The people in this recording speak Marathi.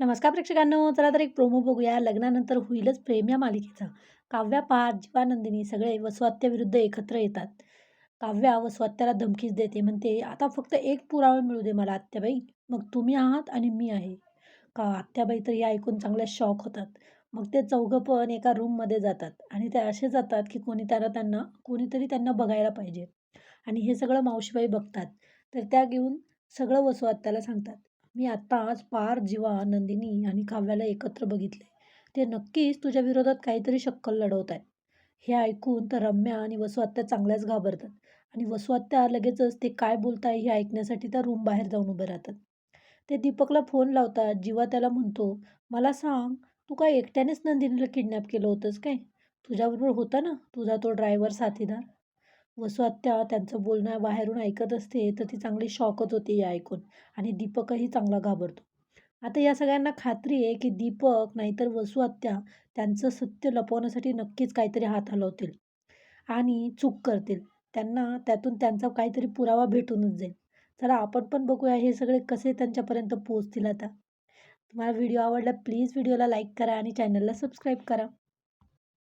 नमस्कार प्रेक्षकांनो चला तर एक प्रोमो बघूया. लग्नानंतर होईलच प्रेम या मालिकेचा. काव्या पार जीवानंदिनी सगळे वसवात्याविरुद्ध एकत्र येतात. काव्या वसवात्याला धमकीच देते. म्हणते आता फक्त एक पुरावा मिळू दे मला आत्याबाई. मग तुम्ही आहात आणि मी आहे. का आत्याबाई तर हे ऐकून चांगल्या शॉक होतात. मग ते चौघं पण एका रूममध्ये जातात. आणि ते असे जातात की कोणी त्याला त्यांना कोणीतरी त्यांना बघायला पाहिजे. आणि हे सगळं मावशीबाई बघतात. तर त्या घेऊन सगळं वसवात्याला सांगतात. मी आत्ताच पार जीवा नंदिनी आणि काव्याला एकत्र बघितले. ते नक्कीच तुझ्या विरोधात काहीतरी शक्कल लढवत आहेत हे ऐकून तर रम्या आणि वसुआत्या चांगल्याच घाबरतात आणि वसुआत्या लगेचच ते काय बोलताय हे ऐकण्यासाठी त्या रूम बाहेर जाऊन उभे राहतात. ते दीपकला फोन लावतात. जीवा त्याला म्हणतो मला सांग तू काय एकट्यानेच नंदिनीला किडनॅप केलं होतंस काय? तुझ्याबरोबर होता ना? तुझा तो ड्रायव्हर साथीदार. वसुआत्या त्यांचं बोलणं बाहेरून ऐकत असते तर ती चांगली शॉकत होती हे ऐकून आणि दीपकही चांगला घाबरतो. आता या सगळ्यांना खात्री आहे की दीपक नाहीतर वसुआत्या त्यांचं सत्य लपवण्यासाठी नक्कीच काहीतरी हात हलवतील आणि चूक करतील. त्यांना त्यातून त्यांचा काहीतरी पुरावा भेटूनच जाईल. चला आपण पण बघूया हे सगळे कसे त्यांच्यापर्यंत पोहोचतील आता. तुम्हाला व्हिडिओ आवडला प्लीज व्हिडिओला लाईक करा आणि चॅनलला सबस्क्राईब करा.